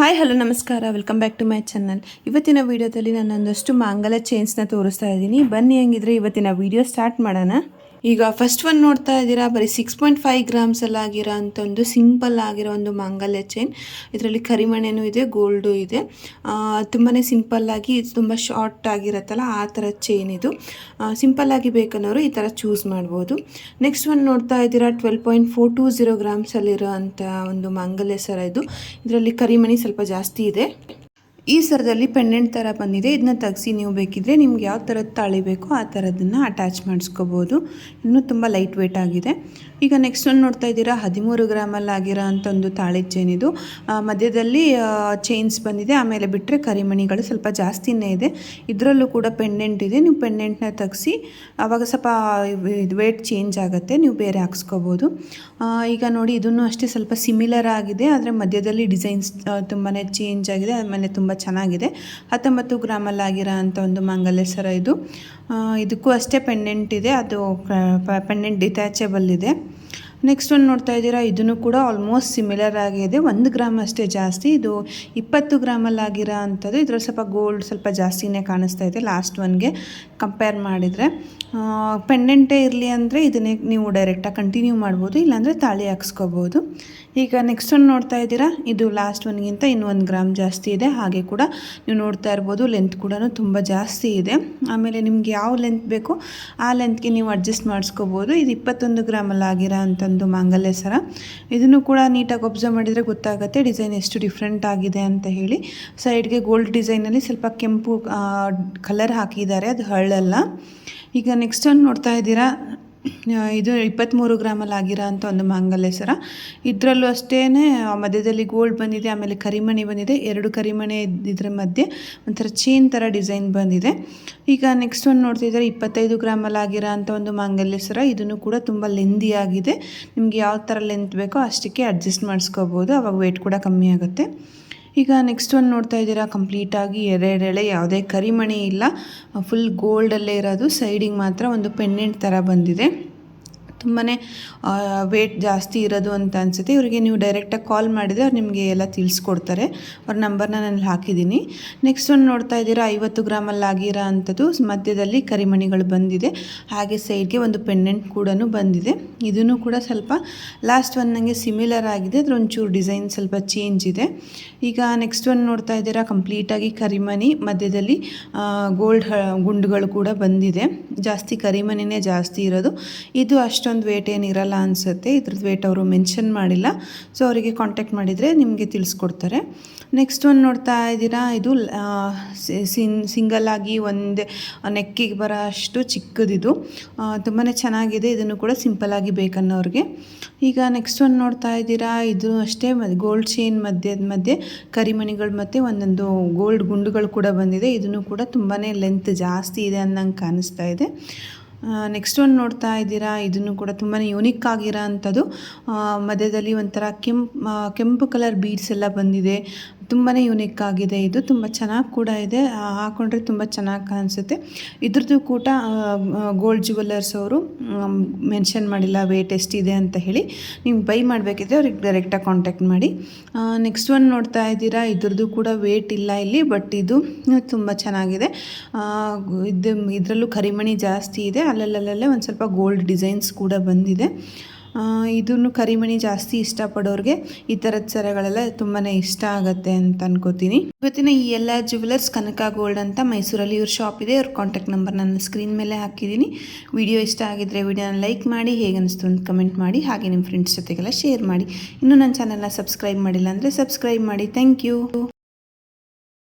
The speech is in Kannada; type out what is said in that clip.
ಹಾಯ್ ಹಲೋ ನಮಸ್ಕಾರ. Welcome back to my channel ಇವತ್ತಿನ ವಿಡಿಯೋದಲ್ಲಿ ನಾನು ಒಂದಷ್ಟು ಮಾಂಗಲ ಚೈನ್ಸ್ನ ತೋರಿಸ್ತಾ ಇದ್ದೀನಿ. ಬನ್ನಿ ಹಂಗಿದ್ರೆ ಇವತ್ತಿನ ವಿಡಿಯೋ ಸ್ಟಾರ್ಟ್ ಮಾಡೋಣ. ಈಗ ಫಸ್ಟ್ ಒನ್ ನೋಡ್ತಾ ಇದ್ದೀರಾ? ಬರೀ ಸಿಕ್ಸ್ ಪಾಯಿಂಟ್ ಫೈವ್ ಗ್ರಾಮ್ಸಲ್ಲಿ ಆಗಿರೋ ಅಂಥ ಒಂದು ಸಿಂಪಲ್ ಆಗಿರೋ ಒಂದು ಮಾಂಗಲ್ಯ ಚೈನ್ ಇದರಲ್ಲಿ ಕರಿಮಣೆನೂ ಇದೆ ಗೋಲ್ಡು ಇದೆ. ತುಂಬಾ ಸಿಂಪಲ್ಲಾಗಿ ತುಂಬ ಶಾರ್ಟ್ ಆಗಿರತ್ತಲ್ಲ, ಆ ಥರ ಚೈನ್ ಇದು. ಸಿಂಪಲ್ಲಾಗಿ ಬೇಕನ್ನೋರು ಈ ಥರ ಚೂಸ್ ಮಾಡ್ಬೋದು. ನೆಕ್ಸ್ಟ್ ಒನ್ ನೋಡ್ತಾ ಇದ್ದೀರಾ? Twelve point four two zero ಗ್ರಾಮ್ಸಲ್ಲಿರೋ ಅಂಥ ಒಂದು ಮಾಂಗಲ್ಯ ಸರ ಇದು. ಇದರಲ್ಲಿ ಕರಿಮಣಿ ಸ್ವಲ್ಪ ಜಾಸ್ತಿ ಇದೆ. ಈ ಸರದಲ್ಲಿ ಪೆಂಡೆಂಟ್ ಥರ ಬಂದಿದೆ. ಇದನ್ನ ತೆಗ್ಸಿ ನೀವು ಬೇಕಿದ್ರೆ ನಿಮ್ಗೆ ಯಾವ ಥರದ ತಾಳಿ ಬೇಕೋ ಆ ಥರದನ್ನು ಅಟ್ಯಾಚ್ ಮಾಡಿಸ್ಕೋಬೋದು. ಇನ್ನೂ ತುಂಬ ಲೈಟ್ ವೆಯ್ಟ್ ಆಗಿದೆ. ಈಗ ನೆಕ್ಸ್ಟ್ ಒಂದು ನೋಡ್ತಾ ಇದ್ದೀರಾ? ಹದಿಮೂರು ಗ್ರಾಮಲ್ಲಿ ಆಗಿರೋ ಅಂಥ ಒಂದು ತಾಳಿ ಚೈನ್ ಇದು ಮಧ್ಯದಲ್ಲಿ ಚೈನ್ಸ್ ಬಂದಿದೆ. ಆಮೇಲೆ ಬಿಟ್ಟರೆ ಕರಿಮಣಿಗಳು ಸ್ವಲ್ಪ ಜಾಸ್ತಿನೇ ಇದೆ. ಇದರಲ್ಲೂ ಕೂಡ ಪೆಂಡೆಂಟ್ ಇದೆ. ನೀವು ಪೆಂಡೆಂಟ್ನ ತೆಗ್ಸಿ ಆವಾಗ ಸ್ವಲ್ಪ ಇದು ವೇಟ್ ಚೇಂಜ್ ಆಗುತ್ತೆ. ನೀವು ಬೇರೆ ಹಾಕ್ಸ್ಕೋಬೋದು. ಈಗ ನೋಡಿ, ಇದನ್ನು ಅಷ್ಟೇ ಸ್ವಲ್ಪ ಸಿಮಿಲರ್ ಆಗಿದೆ. ಆದರೆ ಮಧ್ಯದಲ್ಲಿ ಡಿಸೈನ್ಸ್ ತುಂಬಾ ಚೇಂಜ್ ಆಗಿದೆ. ಆಮೇಲೆ ತುಂಬ ಚೆನ್ನಾಗಿದೆ. ಹತ್ತೊಂಬತ್ತು ಗ್ರಾಮಲ್ಲಿ ಆಗಿರೋ ಅಂಥ ಒಂದು ಮಾಂಗಲ್ಯ ಇದು. ಇದಕ್ಕೂ ಅಷ್ಟೇ ಪೆಂಡೆಂಟ್ ಇದೆ. ಅದು ಪೆಂಡೆಂಟ್ ಡಿಟ್ಯಾಚಬಲ್ ಇದೆ. ನೆಕ್ಸ್ಟ್ ಒಂದು ನೋಡ್ತಾ ಇದ್ದೀರಾ? ಇದನ್ನು ಕೂಡ ಆಲ್ಮೋಸ್ಟ್ ಸಿಮಿಲರ್ ಆಗಿದೆ. ಒಂದು ಗ್ರಾಮ್ ಅಷ್ಟೇ ಜಾಸ್ತಿ. ಇದು ಇಪ್ಪತ್ತು ಗ್ರಾಮಲ್ಲಿ ಆಗಿರೋ ಅಂಥದ್ದು. ಇದ್ರಲ್ಲಿ ಸ್ವಲ್ಪ ಗೋಲ್ಡ್ ಸ್ವಲ್ಪ ಜಾಸ್ತಿನೇ ಕಾಣಿಸ್ತಾ ಇದೆ ಲಾಸ್ಟ್ ಒನ್ಗೆ ಕಂಪೇರ್ ಮಾಡಿದರೆ ಪೆಂಡೆಂಟೇ ಇರಲಿ ಅಂದರೆ ಇದನ್ನೇ ನೀವು ಡೈರೆಕ್ಟಾಗಿ ಕಂಟಿನ್ಯೂ ಮಾಡ್ಬೋದು. ಇಲ್ಲಾಂದರೆ ತಾಳಿ ಹಾಕ್ಸ್ಕೋಬೋದು. ಈಗ ನೆಕ್ಸ್ಟ್ ಒಂದು ನೋಡ್ತಾ ಇದ್ದೀರಾ? ಇದು ಲಾಸ್ಟ್ ಒನ್ಗಿಂತ ಇನ್ನೂ ಒಂದು ಗ್ರಾಮ್ ಜಾಸ್ತಿ ಇದೆ. ಹಾಗೆ ಕೂಡ ನೀವು ನೋಡ್ತಾ ಇರ್ಬೋದು ಲೆಂತ್ ಕೂಡ ತುಂಬ ಜಾಸ್ತಿ ಇದೆ. ಆಮೇಲೆ ನಿಮ್ಗೆ ಯಾವ ಲೆಂತ್ ಬೇಕೋ ಆ ಲೆಂತ್ಗೆ ನೀವು ಅಡ್ಜಸ್ಟ್ ಮಾಡಿಸ್ಕೋಬೋದು. ಇದು ಇಪ್ಪತ್ತೊಂದು ಗ್ರಾಮಲ್ಲಿ ಆಗಿರೋ ಅಂಥದ್ದು. ಮಾಂಗಲ್ಯ ಸರ. ಇದನ್ನು ಕೂಡ ನೀಟಾಗಿ ಒಬ್ಸರ್ವ್ ಮಾಡಿದರೆ ಗೊತ್ತಾಗುತ್ತೆ ಡಿಸೈನ್ ಎಷ್ಟು ಡಿಫ್ರೆಂಟ್ ಆಗಿದೆ ಅಂತ ಹೇಳಿ. ಸೈಡ್ಗೆ ಗೋಲ್ಡ್ ಡಿಸೈನಲ್ಲಿ ಸ್ವಲ್ಪ ಕೆಂಪು ಕಲರ್ ಹಾಕಿದ್ದಾರೆ, ಅದು ಹಳ್ಳಲ್ಲ. ಈಗ ನೆಕ್ಸ್ಟ್ ಒಂದು ನೋಡ್ತಾ ಇದ್ದೀರಾ. ಇದು ಇಪ್ಪತ್ತ್ಮೂರು ಗ್ರಾಮಲ್ಲಿ ಆಗಿರೋ ಅಂಥ ಒಂದು ಮಾಂಗಲ್ಯ ಸರ. ಇದರಲ್ಲೂ ಅಷ್ಟೇ ಮಧ್ಯದಲ್ಲಿ ಗೋಲ್ಡ್ ಬಂದಿದೆ, ಆಮೇಲೆ ಕರಿಮಣಿ ಬಂದಿದೆ, ಎರಡು ಕರಿಮಣಿ ಇದ್- ಇದ್ರ ಮಧ್ಯೆ ಒಂಥರ ಚೇನ್ ಥರ ಡಿಸೈನ್ ಬಂದಿದೆ. ಈಗ ನೆಕ್ಸ್ಟ್ ಒಂದು ನೋಡ್ತಿದ್ದಾರೆ ಇಪ್ಪತ್ತೈದು ಗ್ರಾಮಲ್ಲಿ ಆಗಿರೋ ಅಂಥ ಒಂದು ಮಾಂಗಲ್ಯ ಸರ. ಇದನ್ನು ಕೂಡ ತುಂಬ ಲೆಂದಿ ಆಗಿದೆ. ನಿಮಗೆ ಯಾವ ಥರ ಲೆಂತ್ ಬೇಕೋ ಅಷ್ಟಕ್ಕೆ ಅಡ್ಜಸ್ಟ್ ಮಾಡಿಸ್ಕೋಬೋದು. ಅವಾಗ ವೆಯ್ಟ್ ಕೂಡ ಕಮ್ಮಿ ಆಗುತ್ತೆ. ಈಗ ನೆಕ್ಸ್ಟ್ ಒಂದು ನೋಡ್ತಾ ಇದ್ದೀರಾ? ಕಂಪ್ಲೀಟಾಗಿ ಎರಡೆಳೆ ಯಾವುದೇ ಕರಿಮಣಿ ಇಲ್ಲ. ಫುಲ್ ಗೋಲ್ಡಲ್ಲೇ ಇರೋದು. ಸೈಡಿಗೆ ಮಾತ್ರ ಒಂದು ಪೆಂಡೆಂಟ್ ಥರ ಬಂದಿದೆ. ತುಂಬಾ ವೇಟ್ ಜಾಸ್ತಿ ಇರೋದು ಅಂತ ಅನಿಸುತ್ತೆ. ಇವರಿಗೆ ನೀವು ಡೈರೆಕ್ಟಾಗಿ ಕಾಲ್ ಮಾಡಿದರೆ ಅವ್ರು ನಿಮಗೆ ಎಲ್ಲ ತಿಳಿಸ್ಕೊಡ್ತಾರೆ. ಅವ್ರ ನಂಬರ್ನ ನಾನು ಹಾಕಿದ್ದೀನಿ. ನೆಕ್ಸ್ಟ್ ಒಂದು ನೋಡ್ತಾ ಇದ್ದೀರಾ? ಐವತ್ತು ಗ್ರಾಮಲ್ಲಿ ಆಗಿರೋ ಅಂಥದ್ದು. ಮಧ್ಯದಲ್ಲಿ ಕರಿಮಣಿಗಳು ಬಂದಿದೆ. ಹಾಗೆ ಸೈಡ್ಗೆ ಒಂದು ಪೆಂಡೆಂಟ್ ಕೂಡ ಬಂದಿದೆ. ಇದೂ ಕೂಡ ಸ್ವಲ್ಪ ಲಾಸ್ಟ್ ಒನ್ ನನಗೆ ಸಿಮಿಲರ್ ಆಗಿದೆ. ಅದ್ರ ಒಂಚೂರು ಡಿಸೈನ್ ಸ್ವಲ್ಪ ಚೇಂಜ್ ಇದೆ. ಈಗ ನೆಕ್ಸ್ಟ್ ಒಂದು ನೋಡ್ತಾ ಇದ್ದೀರಾ? ಕಂಪ್ಲೀಟಾಗಿ ಕರಿಮಣಿ, ಮಧ್ಯದಲ್ಲಿ ಗೋಲ್ಡ್ ಗುಂಡುಗಳು ಕೂಡ ಬಂದಿದೆ. ಜಾಸ್ತಿ ಕರಿಮಣಿನೇ ಜಾಸ್ತಿ ಇರೋದು. ಇದು ಅಷ್ಟೊಂದು ವೇಟ್ ಏನಿರಲ್ಲ ಅನಿಸುತ್ತೆ. ಇದ್ರದ್ದು ವೇಟ್ ಅವರು ಮೆನ್ಷನ್ ಮಾಡಿಲ್ಲ. ಸೊ ಅವರಿಗೆ ಕಾಂಟ್ಯಾಕ್ಟ್ ಮಾಡಿದರೆ ನಿಮಗೆ ತಿಳಿಸ್ಕೊಡ್ತಾರೆ. ನೆಕ್ಸ್ಟ್ ಒಂದು ನೋಡ್ತಾ ಇದ್ದೀರಾ? ಇದು ಸಿಂಗಲ್ ಆಗಿ ಒಂದೇ, ನೆಕ್ಕಿಗೆ ಬರೋ ಅಷ್ಟು ಚಿಕ್ಕದಿದು ತುಂಬಾ ಚೆನ್ನಾಗಿದೆ. ಇದನ್ನು ಕೂಡ ಸಿಂಪಲ್ಲಾಗಿ ಬೇಕನ್ನೋರಿಗೆ. ಈಗ ನೆಕ್ಸ್ಟ್ ಒಂದು ನೋಡ್ತಾ ಇದ್ದೀರಾ? ಇದು ಅಷ್ಟೇ ಗೋಲ್ಡ್ ಚೈನ್ ಮಧ್ಯದ ಮಧ್ಯೆ ಕರಿಮಣಿಗಳು ಮತ್ತು ಒಂದೊಂದು ಗೋಲ್ಡ್ ಗುಂಡುಗಳು ಕೂಡ ಬಂದಿದೆ. ಇದನ್ನು ಕೂಡ ತುಂಬಾ ಲೆಂತ್ ಜಾಸ್ತಿ ಇದೆ ಅನ್ನಂಗೆ ಕಾಣಿಸ್ತಾ ಇದೆ. ನೆಕ್ಸ್ಟ್ ಒಂದು ನೋಡ್ತಾ ಇದ್ದೀರಾ? ಇದನ್ನು ಕೂಡ ತುಂಬಾ ಯೂನಿಕ್ ಆಗಿರೋ ಅಂಥದ್ದು. ಮಧ್ಯದಲ್ಲಿ ಒಂಥರ ಕೆಂಪು ಕೆಂಪು ಕಲರ್ ಬೀಡ್ಸ್ ಎಲ್ಲ ಬಂದಿದೆ. ತುಂಬಾ ಯೂನಿಕ್ ಆಗಿದೆ ಇದು. ತುಂಬ ಚೆನ್ನಾಗಿ ಕೂಡ ಇದೆ. ಹಾಕೊಂಡ್ರೆ ತುಂಬ ಚೆನ್ನಾಗಿ ಕಾಣಿಸುತ್ತೆ. ಇದ್ರದ್ದು ಕೂಡ ಗೋಲ್ಡ್ ಜುವೆಲ್ಲರ್ಸ್ ಅವರು ಮೆನ್ಷನ್ ಮಾಡಿಲ್ಲ ವೇಟ್ ಎಷ್ಟಿದೆ ಅಂತ ಹೇಳಿ. ನೀವು ಬೈ ಮಾಡಬೇಕಿದ್ರೆ ಅವ್ರಿಗೆ ಡೈರೆಕ್ಟಾಗಿ ಕಾಂಟ್ಯಾಕ್ಟ್ ಮಾಡಿ. ನೆಕ್ಸ್ಟ್ ಒನ್ ನೋಡ್ತಾ ಇದ್ದೀರಾ, ಇದ್ರದ್ದು ಕೂಡ ವೇಟ್ ಇಲ್ಲ ಇಲ್ಲಿ ಬಟ್ ಇದು ತುಂಬ ಚೆನ್ನಾಗಿದೆ. ಇದು, ಇದರಲ್ಲೂ ಕರಿಮಣಿ ಜಾಸ್ತಿ ಇದೆ. ಅಲ್ಲಲ್ಲಲ್ಲೇ ಒಂದು ಸ್ವಲ್ಪ ಗೋಲ್ಡ್ ಡಿಸೈನ್ಸ್ ಕೂಡ ಬಂದಿದೆ. ಇದನ್ನು ಕರಿಮಣಿ ಜಾಸ್ತಿ ಇಷ್ಟಪಡೋರಿಗೆ ಈ ಥರದ ಸರಗಳೆಲ್ಲ ತುಂಬಾ ಇಷ್ಟ ಆಗುತ್ತೆ ಅಂತ ಅನ್ಕೋತೀನಿ. ಇವತ್ತಿನ ಈ ಎಲ್ಲ ಜುವೆಲರ್ಸ್ ಕನಕ ಗೋಲ್ಡ್ ಅಂತ ಮೈಸೂರಲ್ಲಿ ಇವ್ರ ಶಾಪ್ ಇದೆ. ಅವ್ರ ಕಾಂಟ್ಯಾಕ್ಟ್ ನಂಬರ್ ನನ್ನ ಸ್ಕ್ರೀನ್ ಮೇಲೆ ಹಾಕಿದ್ದೀನಿ. ವಿಡಿಯೋ ಇಷ್ಟ ಆಗಿದ್ರೆ ವಿಡಿಯೋನ ಲೈಕ್ ಮಾಡಿ, ಹೇಗೆ ಅನಿಸ್ತು ಅಂತ ಕಮೆಂಟ್ ಮಾಡಿ, ಹಾಗೆ ನಿಮ್ಮ ಫ್ರೆಂಡ್ಸ್ ಜೊತೆಗೆಲ್ಲ ಶೇರ್ ಮಾಡಿ. ಇನ್ನೂ ನನ್ನ ಚಾನಲ್ನ ಸಬ್ಸ್ಕ್ರೈಬ್ ಮಾಡಿಲ್ಲ ಅಂದರೆ ಸಬ್ಸ್ಕ್ರೈಬ್ ಮಾಡಿ. Thank you